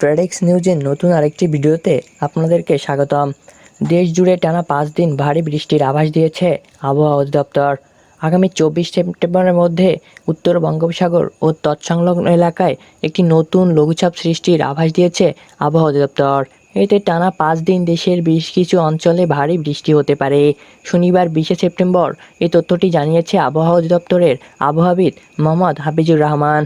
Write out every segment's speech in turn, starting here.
Tradex নিউজের নতুন আরেকটি ভিডিওতে আপনাদেরকে স্বাগতম। দেশ জুড়ে টানা পাঁচ দিন ভারী বৃষ্টির আভাস দিয়েছে আবহাওয়া অধিদপ্তর। আগামী চব্বিশ সেপ্টেম্বরের মধ্যে উত্তর বঙ্গোপসাগর ও তৎসংলগ্ন এলাকায় একটি নতুন লঘুচাপ সৃষ্টির আভাস দিয়েছে আবহাওয়া অধিদপ্তর। এতে টানা পাঁচ দিন দেশের বেশ কিছু অঞ্চলে ভারী বৃষ্টি হতে পারে। শনিবার বিশে সেপ্টেম্বর এই তথ্যটি জানিয়েছে আবহাওয়া অধিদপ্তরের আবহাওয়াবিদ মোহাম্মদ হাফিজুর রহমান।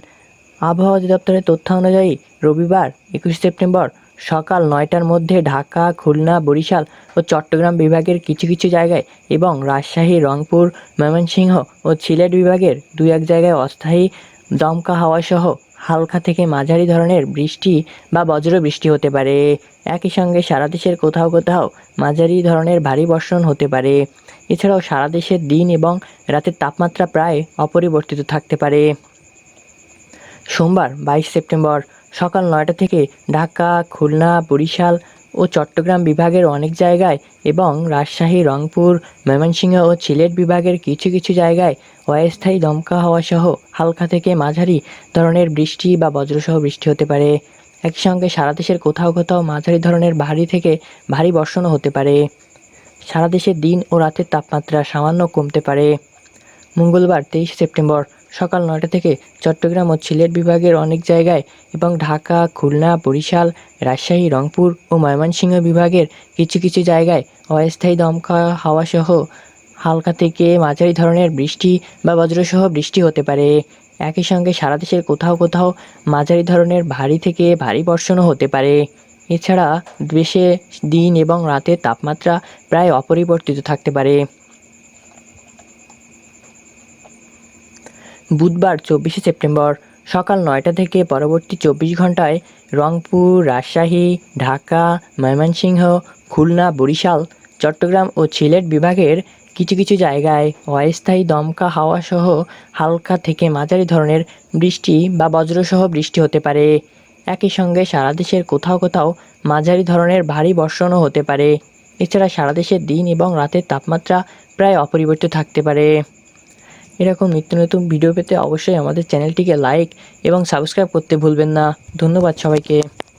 আবহাওয়া অধিদপ্তরের তথ্য অনুযায়ী রবিবার একুশ সেপ্টেম্বর সকাল নয়টার মধ্যে ঢাকা, খুলনা, বরিশাল ও চট্টগ্রাম বিভাগের কিছু কিছু জায়গায় এবং রাজশাহী, রংপুর, ময়মনসিংহ ও সিলেট বিভাগের দু এক জায়গায় অস্থায়ী দমকা হাওয়াসহ হালকা থেকে মাঝারি ধরনের বৃষ্টি বা বজ্র বৃষ্টি হতে পারে। একই সঙ্গে সারা দেশের কোথাও কোথাও মাঝারি ধরনের ভারী বর্ষণ হতে পারে। এছাড়াও সারা দেশের দিন এবং রাতের তাপমাত্রা প্রায় অপরিবর্তিত থাকতে পারে। সোমবার বাইশ সেপ্টেম্বর সকাল নয়টা থেকে ঢাকা, খুলনা, বরিশাল ও চট্টগ্রাম বিভাগের অনেক জায়গায় এবং রাজশাহী, রংপুর, ময়মনসিংহ ও সিলেট বিভাগের কিছু কিছু জায়গায় অস্থায়ী দমকা হওয়া সহ হালকা থেকে মাঝারি ধরনের বৃষ্টি বা বজ্রসহ বৃষ্টি হতে পারে। একই সঙ্গে সারা দেশের কোথাও কোথাও মাঝারি ধরনের ভারী থেকে ভারী বর্ষণও হতে পারে। সারা দেশে দিন ও রাতের তাপমাত্রা সামান্য কমতে পারে। মঙ্গলবার তেইশ সেপ্টেম্বর সকাল নয়টা থেকে চট্টগ্রাম ও সিলেট বিভাগের অনেক জায়গায় এবং ঢাকা, খুলনা, বরিশাল, রাজশাহী, রংপুর ও ময়মনসিংহ বিভাগের কিছু কিছু জায়গায় অস্থায়ী দমকা হাওয়াসহ হালকা থেকে মাঝারি ধরনের বৃষ্টি বা বজ্রসহ বৃষ্টি হতে পারে। একই সঙ্গে সারা দেশের কোথাও কোথাও মাঝারি ধরনের ভারী থেকে ভারী বর্ষণও হতে পারে। এছাড়া দেশে দিন এবং রাতের তাপমাত্রা প্রায় অপরিবর্তিত থাকতে পারে। বুধবার চব্বিশে সেপ্টেম্বর সকাল নয়টা থেকে পরবর্তী চব্বিশ ঘন্টায় রংপুর, রাজশাহী, ঢাকা, ময়মনসিংহ, খুলনা, বরিশাল, চট্টগ্রাম ও সিলেট বিভাগের কিছু কিছু জায়গায় অস্থায়ী দমকা হাওয়া সহ হালকা থেকে মাঝারি ধরনের বৃষ্টি বা বজ্রসহ বৃষ্টি হতে পারে। একই সঙ্গে সারা দেশের কোথাও কোথাও মাঝারি ধরনের ভারী বর্ষণও হতে পারে। এছাড়া সারা দেশের দিন এবং রাতের তাপমাত্রা প্রায় অপরিবর্তিত থাকতে পারে। এরকম নিত্য নতুন ভিডিও পেতে অবশ্যই আমাদের চ্যানেলটিকে লাইক এবং সাবস্ক্রাইব করতে ভুলবেন না। ধন্যবাদ সবাইকে।